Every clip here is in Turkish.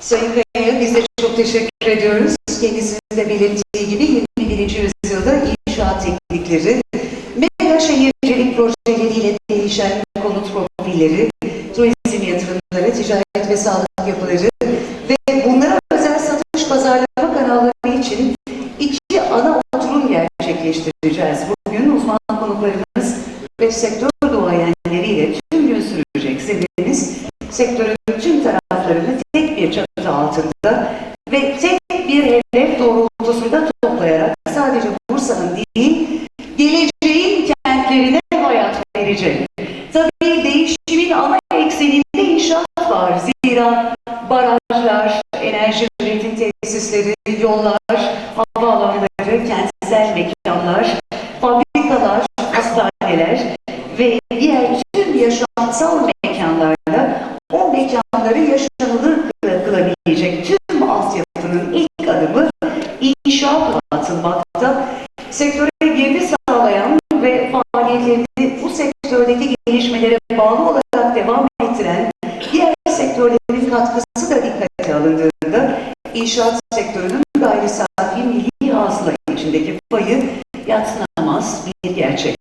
Sayın Kaya, biz de çok teşekkür ediyoruz. Kendisinin de belirttiği gibi 21. yüzyılda inşaat teknikleri, mega şehircilik projeleriyle değişen konut profilleri, turizm yatırımları, ticaret ve sağlık yapıları ve bunlara özel satış pazarlama kanalları için iki ana oturum gerçekleştireceğiz. Bugün uzman konuklarımız ve sektör duayenleriyle tüm gün sürecek serimiz sektörün tüm çatı altında ve tek bir hedef doğrultusunda toplayarak sadece Bursa'nın değil, geleceğin kentlerine hayat verecek. Tabii değişimin ana ekseninde inşaat var. Zira barajlar, enerji üretim tesisleri, yollar, kılabilecek tüm altyapının ilk adımı inşaatla atılmakta. Sektöre girdi sağlayan ve faaliyetlerini bu sektördeki gelişmelere bağlı olarak devam ettiren diğer sektörlerin katkısı da dikkate alındığında inşaat sektörünün gayri safi milli hasıla içindeki payı yatsınamaz bir gerçek.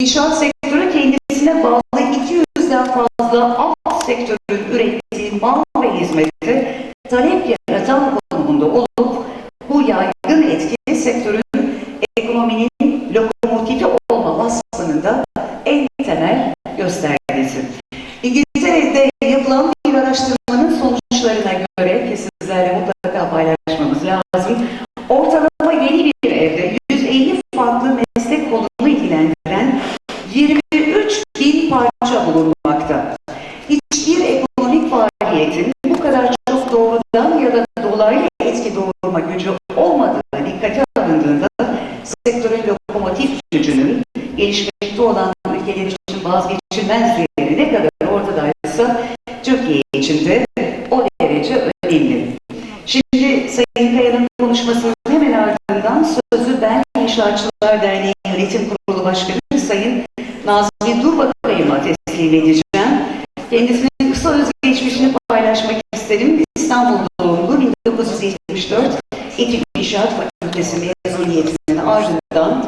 İnşaat sektörü kendisine bağlı 200'den fazla alt sektörün ürettiği mal ve hizmete talep yaratan konumunda olup bu yaygın etki sektörün ekonominin lokomotifi olma vasfının da en temel göstergesi. İngiltere'de yapılan bir araştırmanın sonuçlarına göre ki sizlerle mutlaka paylaşmamız lazım. Ortalama yeni bir evde 150 farklı meslek kolunu ilgilendiren 23 bin parça bulunmakta. Hiçbir ekonomik faaliyetin bu kadar çok doğrudan ya da dolaylı etki doğurma gücü olmadığı dikkate alındığında sektörün lokomotif gücünün gelişmekte olan ülkeler için vazgeçilmez değeri ne kadar ortadaysa Türkiye için de o derece önemli. Şimdi Sayın Kaya'nın konuşmasının hemen ardından sözü ben İnşaatçılar Derneği Yönetim Kurulu Başkanı Sayın Nazmi Durbakay'ıma teslim edeceğim. Kendisinin kısa özgeçmişini paylaşmak isterim. İstanbul doğumlu 1974 İTÜ İnşaat Fakültesi mezuniyetinin ardından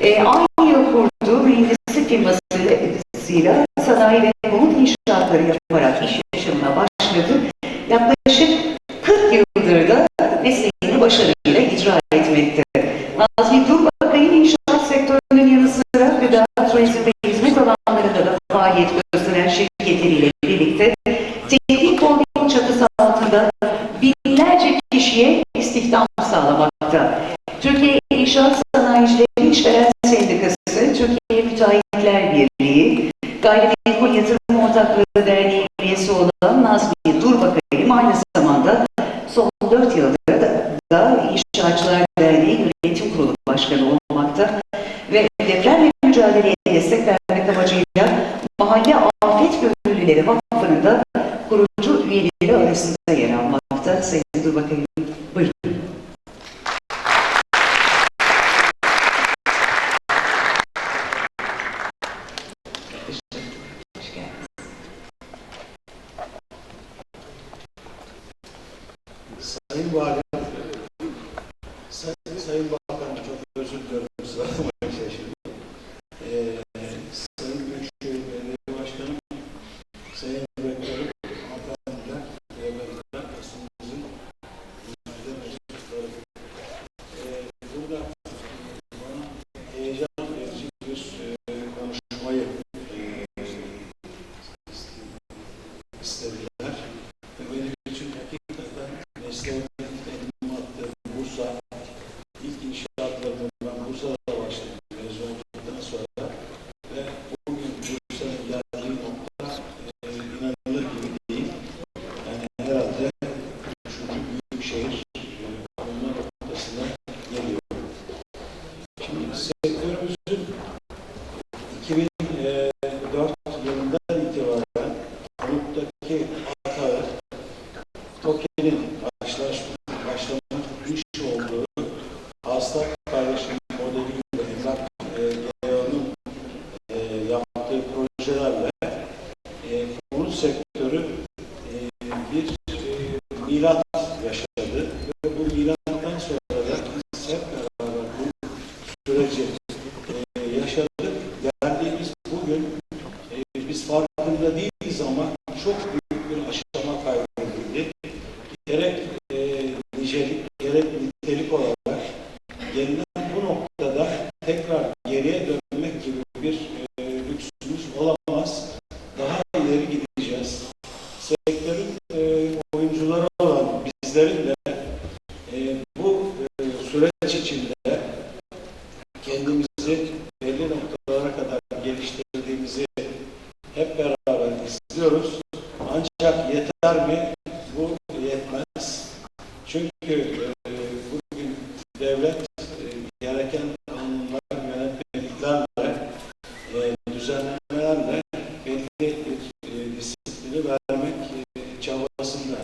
e, aynı yıl kurduğu mühendislik firmasıyla sanayi ve konut inşaatları yaparak iş yaşamına başladı. Yaklaşık 40 yıldır da mesleğini başarıyla icra etmekte. Nazmi Durbakay'ın inşaat sektörünün yanı sıra gıda, turizm ve hizmet alanlarında da faaliyet gösteren şirketleriyle birlikte teknik holding çatısı altında binlerce kişiye istihdam sağlamakta. Türkiye İnşaat Sanayicileri İşveren Gayrimenkul Yatırım Ortaklığı Derneği üyesi olan Nazmi Durbakay'ım aynı zamanda son 4 yıldır da, da İnşaatçılar Derneği Yönetim Kurulu Başkanı olmakta ve depremle mücadeleye destek vermek amacıyla Mahalle Afet Gönüllüleri Vakfı'nın da kurucu üyeleri arasında yer almakta. Sayın Durbakay'ım Sayın Valim, Sayın, Sayın Bakanım çok özür diliyorum kusura bakmayın şaşırdım. Ee, Sayın Büyükşehir Belediye Başkanım, Sayın Rektörüm, hanımefendiler, beyefendiler, basınımızın yüzde meclisleri. Ee, burada bana heyecan verici bir e, konuşmayı e, istediler. Ve benim için hakikaten mesleğimin elim attığım Bursa, ilk inşaatlarını ben Bursa'da başladım mezun olduktan sonra ve bugün Bursa'nın geldiği nokta e, inanılır gibi değil. Yani herhalde üçüncü büyük şehir e, olma noktasına geliyor. Şimdi sektörümüzün 2004 yılından itibaren konuttaki hatağı TOKİ'nin başlaş, başlamış olduğu hasta paylaşım modeliyle emlak e, GEO'nun e, yaptığı projelerle e, konut sektörü e, bir e, milat yaşadı ve bu milattan sonra da biz hep beraber bu süreci e, yaşadık. Geldiğimiz bugün e, biz farkında değiliz ama çok büyük bir aşama kaydedildi. Gerek e, nicelik, gerek nitelik olarak gelinen bu noktada tekrar geriye dönmek gibi bir e, lüksümüz olamaz. Daha ileri gideceğiz. Sektörün e, oyuncuları olan bizlerin de e, bu e, süreç içinde kendimizi belli noktalara kadar geliştirdiğimizi hep beraber izliyoruz. Ancak yeter mi? Bu yetmez. Çünkü e, bugün devlet e, gereken kanunlar, yönetmeliklerle, e, düzenlemelerle belli bir e, disiplini vermek e, çabasında.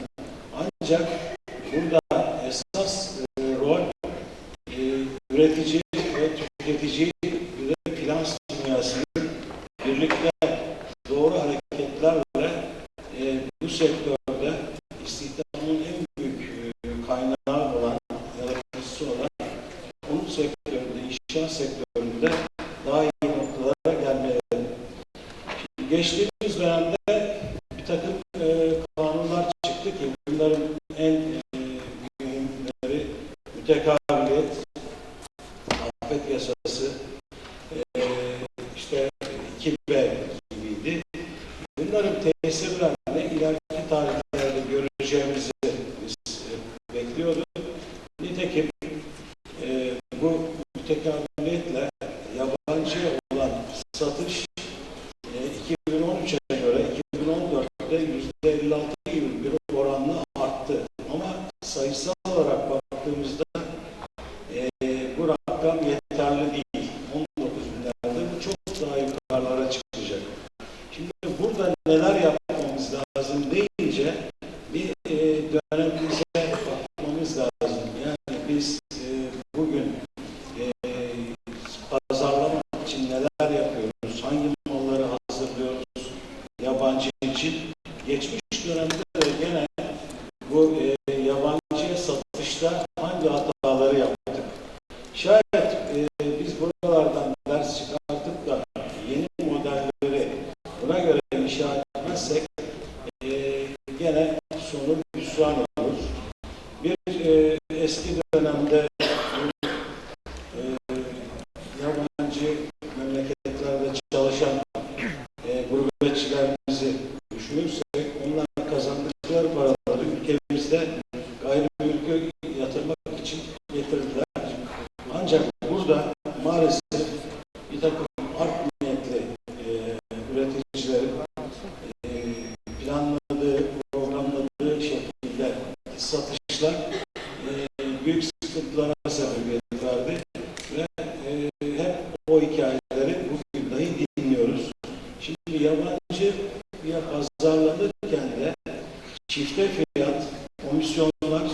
Ancak burada esas e, rol e, üretici ve tüketici ve finans dünyasının birlikte doğru hareketlerle e, bu sektörde istihdamın en büyük e, kaynağı olan, yaratıcısı olan onun sektöründe, inşaat sektöründe daha iyi noktalara gelmeli. Şimdi geçtiğimiz dönemde bir takım e, kanunlar çıktı ki bunların en e, mühimleri mütekabiliyet, afet yasası, e, işte 2B gibiydi. Tesirlerini ileriki tarihlerde göreceğimizi biz e, bekliyorduk. Nitekim e, bu mütekabiliyetle yabancı olan satış e, 2013'e göre 2014'te %56 gibi bir oranla arttı. Ama sayısal olarak baktığımızda e, bu rakam yeterli değil. 19 binlerde bu çok daha yukarılara çıkacak. Şimdi burada neler yapmamız lazım deyince bir e, dönemimize bakmamız lazım. Yani biz e, bugün e, pazarlamak için neler yapıyoruz? Hangi malları hazırlıyoruz? Yabancı için. Geçmiş dönemde de gene bu e, yabancıya satışta hangi hataları yaptık? Şayet e, biz buralardan ders çıkartıp da yeni modelleri buna göre inşa etmezsek e, gene sonu hüsran olur. Bir e, eski dönemde bu, e, yabancı memleketlerde çalışan e, gurbetçilerimizi düşünürsek onlar kazandıkları paraları ülkemizde gayrimülkü yatırmak için getirdiler. Ancak burada maalesef bir takım art niyetli e, üreticilerin e, planladığı, programladığı şekilde satışlar e, büyük sıkıntılara sebebiyet verdi ve e, hep o hikayeleri bugün dahi dinliyoruz. Şimdi yabancı bir pazarlanırken de çifte fiyat, komisyonlar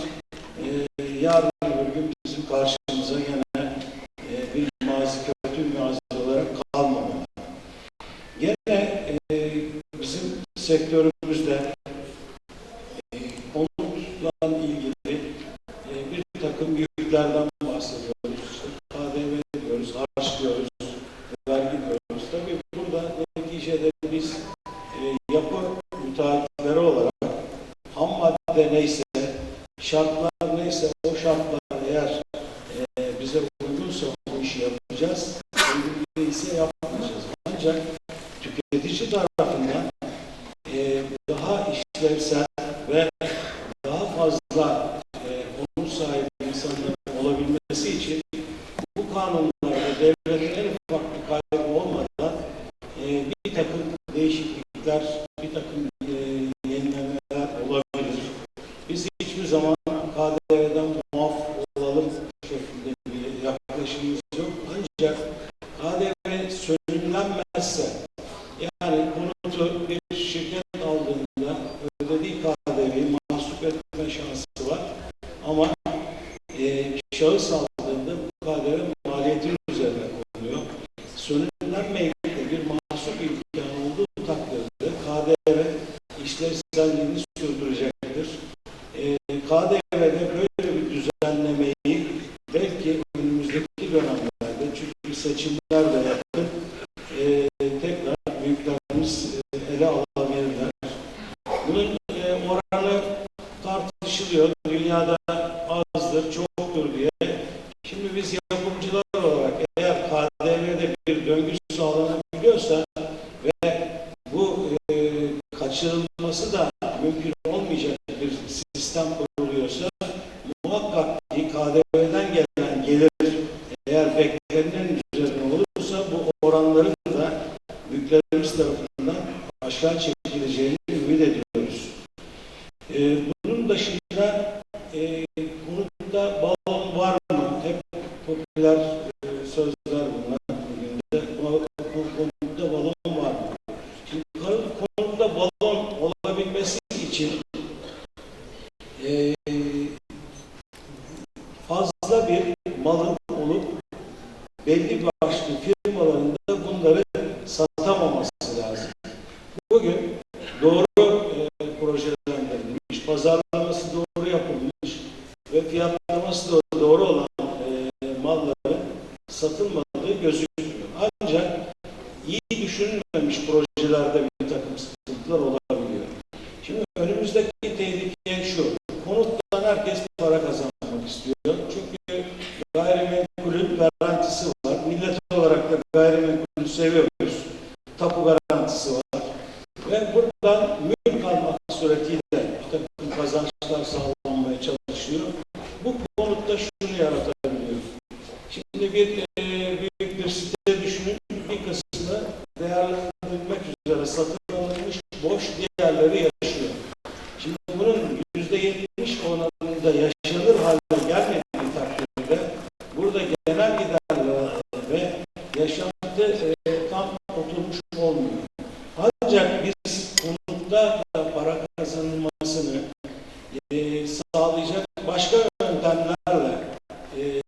e, yarın öbür gün bizim karşımıza yine e, bir mazi, kötü mazi olarak kalmamalı. Gene e, bizim sektörümüzde e, konutla ilgili e, bir takım yüklerden bahsediyoruz. İşte KDV diyoruz, harç diyoruz, vergi diyoruz. Tabii burada neticede biz e, yapı müteahhitleri olarak ham madde neyse, şartlar neyse o şartlar eğer e, bize uygunsa bu işi yapacağız. Uygun değilse yapmayacağız. Ancak tüketici tarafından e, daha işlevsel ve daha fazla e, onur sahibi insanların olabilmesi için bu kanunlarda devletin en ufak bir kaybı olmadan e, bir takım şahıs aldığında mukadere maliyeti üzerine konuluyor. Sönümlenmeyecek bir mahsup imkanı olduğu takdirde KDV işlevselliğini sürdürecektir. Ee, e, KDV'de böyle bir düzenlemeyi belki önümüzdeki dönemlerde çünkü seçimler de yakın e, tekrar büyüklerimiz e, ele alabilirler. Bunun e, oranı tartışılıyor. Dünyada Ee, bunun dışında e, konuda balon var mı? Hep popüler e, sözler bunlar bugün konuda balon var mı? Şimdi konu- konuda balon olabilmesi için e, fazla bir malın olup belli başlı firmaların da bunları satamaması lazım. Bugün doğru e, pazarlaması doğru yapılmış ve fiyatlaması da doğru olan e, malların satılmadığı gözükmüyor. Ancak iyi düşünülmemiş projelerde bir takım sıkıntılar olabiliyor. Şimdi önümüzdeki tehlike şu, konuttan herkes para kazanmak istiyor. Çünkü gayrimenkulün garantisi var. Millet olarak da gayrimenkulü seviyoruz. Tapu garantisi var. Ve buradan mülk almak suretiyle bir takım kazançlar sağlanmaya çalışıyor. Bu konutta şunu yaratabiliyor. Şimdi bir e, büyük bir site düşünün. Bir kısmı değerlendirilmek üzere satın alınmış, boş diğerleri yaşıyor. Şimdi bunun yüzde yetmiş oranında yaşanır hale gelmediği takdirde burada genel giderler ve yaşantı e, tam oturmuş olmuyor. Ancak biz konutta da para kazanılmasını e, sağlayacak başka yöntemlerle e,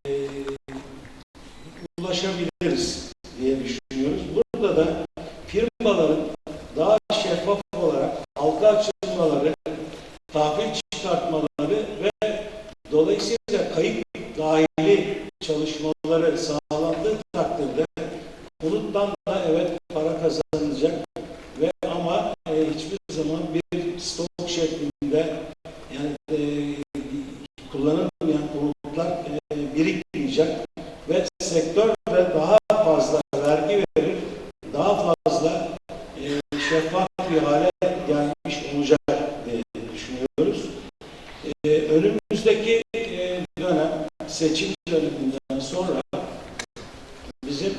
ulaşabiliriz diye düşünüyoruz. Burada da firmaların daha şeffaf olarak halka açılmaları, tahvil çıkartmaları ve dolayısıyla kayıp dahili çalışmaları sağlandığı takdirde konuttan da evet para kazanılacak ve ama e, hiçbir zaman bir stok şeklinde yani e, kullanılmayan konutlar e, birikmeyecek ve sektör de daha fazla vergi verir, daha fazla e, şeffaf bir hale gelmiş olacak diye düşünüyoruz. E, önümüzdeki e, dönem seçim döneminden sonra bizim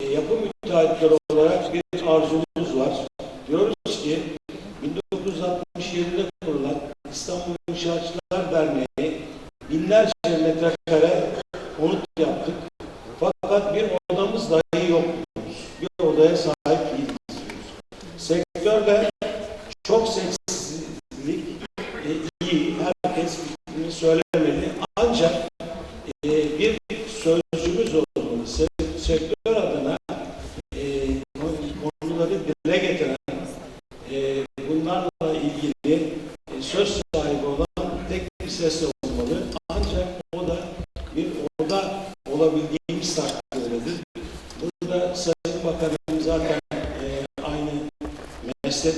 e, yapı müteahhitleri olarak bir arzumuz var. Diyoruz ki 1967'de kurulan İstanbul İnşaatçılar Derneği binlerce metrekare konut yaptık. Fakat bir odamız dahi yok. Bir odaya sahip değiliz diyoruz. Sektörde çok seksizlik e, iyi. Herkes fikrini söylemeli. Ancak e, bir sözcümüz olmalı. Se- Sektör adına e, konuları dile getiren, e, bunlarla ilgili e, söz sahibi olan tek bir ses olmalı. Ancak o da bir oda olabildiğimiz takdirdedir. Burada Sayın Bakanım zaten e, aynı meslek